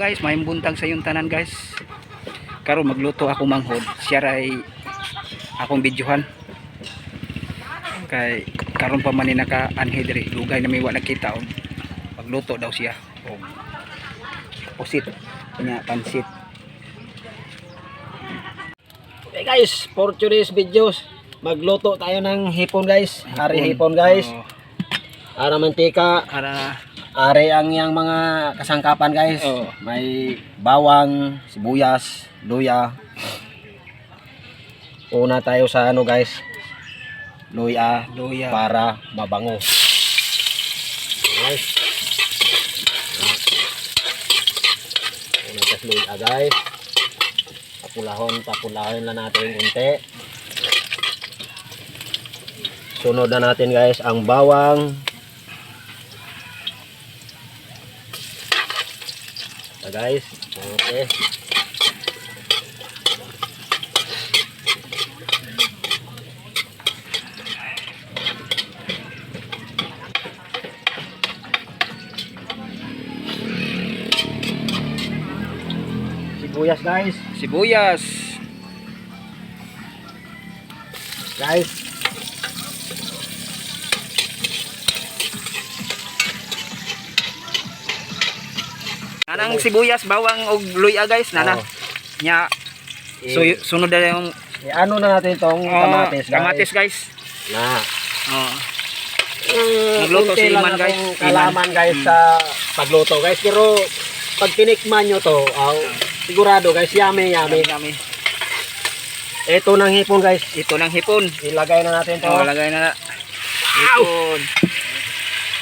guys, may buntag sa yung tanan guys. Karon magluto ako manghod. Siya ray akong videohan. Kay karon pa man ni naka anhi diri. Dugay na may wa nakita og magluto daw siya. Og pusit kanya pansit. Okay guys, for today's videos, magluto tayo ng hipon guys. Ari hipon guys. Oo. Ara mantika, Para ari ang yang mga kasangkapan guys. Oo. May bawang, sibuyas, luya. Una tayo sa ano guys, luya luya. para mabango. Guys. Una sa luya guys. Papulahon, papulahon na natin unti. Sunod na natin guys ang bawang. Ito guys. Okay. Sibuyas guys. Sibuyas. Guys. Nanang sibuyas, bawang og luya guys, nana. Oh. Nya Eh, so sunod na yung eh, ano na natin tong oh, kamatis guys. kamatis guys. Na. Oh. Mm, Magluto si Iman, guys. kalaman guys Mm. sa pagluto guys. Pero pag tinikman nyo to, aw, sigurado guys, yummy yummy. Yummy. Ito ng hipon guys. Ito ng hipon. Ilagay na natin to. Oh, lagay na na. Hipon.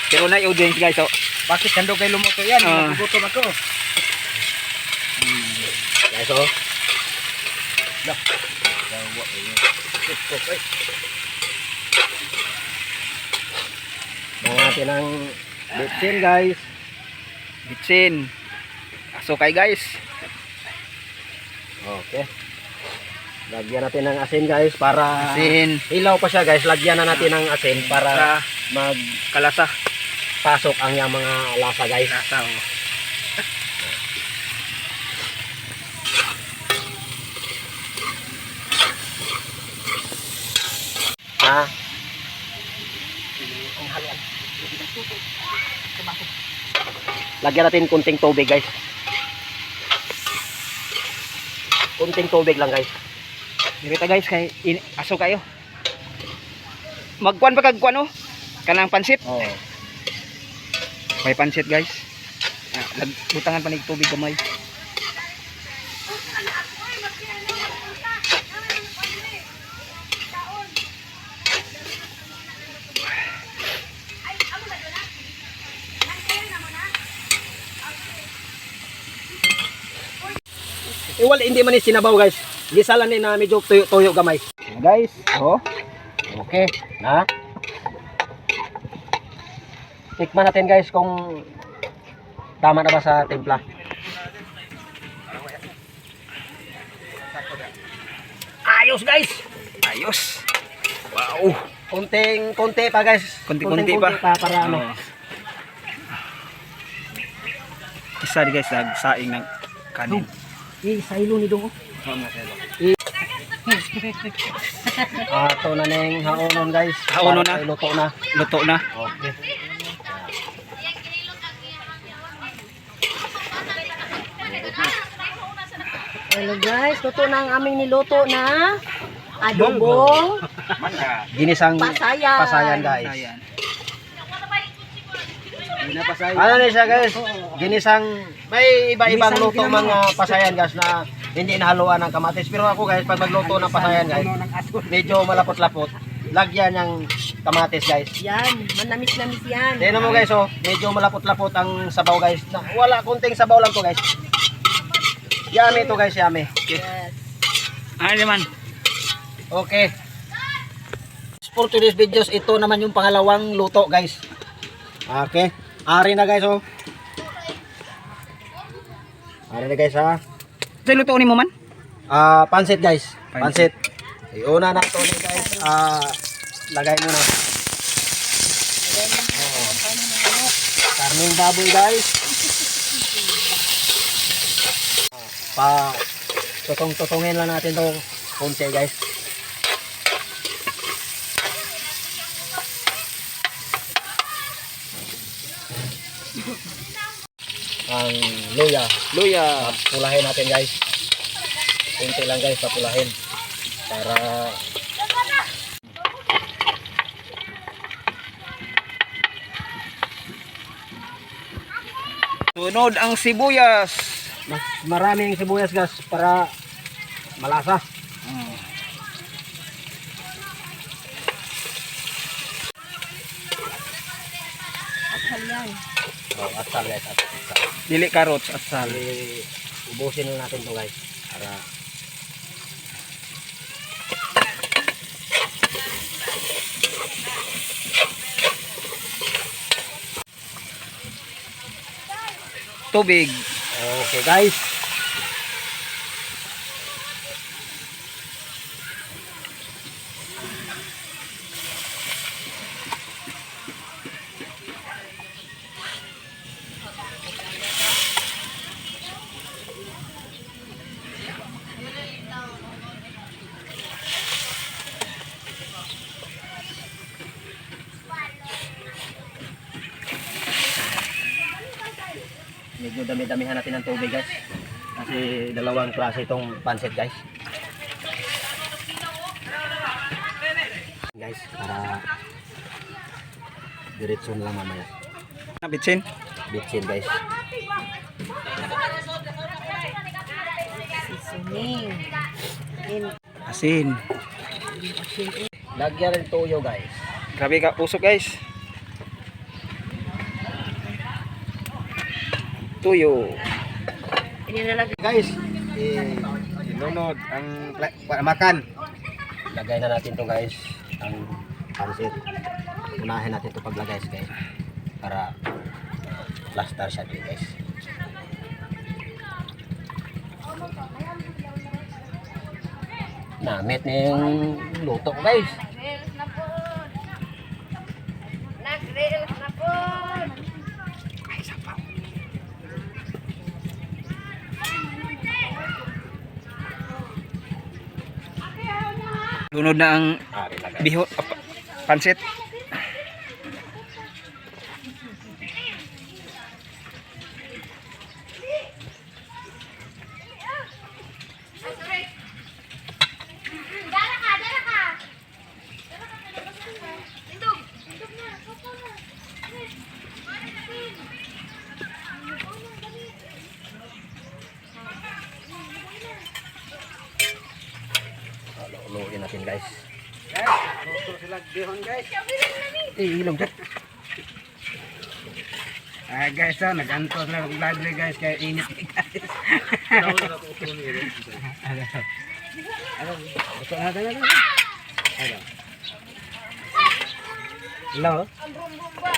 Pero na audience guys, oh. Bakit kando kay lumuto yan? Ah. Nagugutom ako. Guys oh. Dah. Dawa, eh. Mga natin ang bitsin guys. Bitsin. Asukay guys. Okay. Lagyan natin ng asin guys para Asin. Ilaw pa siya guys. Lagyan na natin ng asin para Para kalasa. ang yung mga lasa guys. Lasa, oh. Ha? Lagyan natin kunting tubig guys. Kunting tubig lang guys. Dirita guys, kay aso kayo. Magkuan pa kagkuan oh. Kanang pansit. Oh. May pansit guys. Ah, lag- butangan pa nig tubig gamay. Wala, hindi man sinabaw guys. Gisalan ni na medyo tuyo, tuyo gamay. Guys, oh. Okay, na. Tikman natin guys kung tama na ba sa timpla. Ayos guys. Ayos. Wow. Konting konti pa guys. Konti-konti Konting-konti pa. para ano. Oh. Isa di guys, lag saing ng kanin. Eh, sa ilo ni Dong. Oh, sir. Ato na ning haonon guys. Haonon na. Luto na. Luto na. Okay. Hello guys, luto na ang aming niluto na adobong Ginisang pasayan. pasayan guys. Ano na siya guys? Ginisang may iba-ibang luto mga pasayan guys na hindi nahaluan ng kamatis. Pero ako guys, pag magluto ng pasayan guys, medyo malapot-lapot. Lagyan ng kamatis guys. Yan, manamis-namis yan. Tingnan mo guys oh, medyo malapot-lapot ang sabaw guys. Na, wala kunting sabaw lang to guys. Yummy to guys, yummy. Yes. Ano naman? Okay. For today's videos, ito naman yung pangalawang luto guys. Okay. Ari na guys oh. Ari na guys ha. Ito luto ni mo man? Ah, pansit guys. Pansit. Pansit. Iuna na to guys. Ah, lagay mo na. Oh. Karning baboy guys. Pa tutong-tutungin lang natin to konti guys. Ang luya, Luya. pulahin natin guys. Konti lang guys, papulahin. Para Sunod ang sibuyas. Mas maraming sibuyas guys para malasa. Mm. Yan. Oh, asal guys, asal. Dili carrots at sal. Bali, ubusin lang natin to guys. Para Tubig. Okay guys. Medyo dami-damihan natin ng tubig guys. Kasi dalawang klase itong pancit guys. Guys, para diretso na lang mamaya. Bitsin. Bitsin guys. Seasoning. In, Asin. Lagyan ng toyo guys. Grabe ka usok guys. Tuyo. Guys, eh, lunod ang makan. Lagay na natin to guys. Ang pancit. Unahin natin to paglagay guys. Para plaster siya din guys. Namit na yung luto ko guys. Nag-reels na po. Lunod na ang Ari na guys. biho ah, pa- pansit. Eh, ilong dyan. Ah, guys, oh, nag-antos na vlog ni guys kaya init ni guys. Gusto natin na Hello. Hello. Ating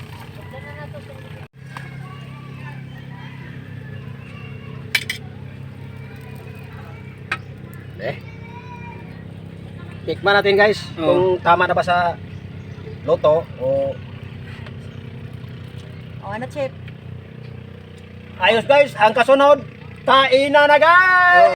Eh. Tikman natin guys kung tama na ba sa loto o Oh, ano chip? ayos guys ang kasunod kainan na guys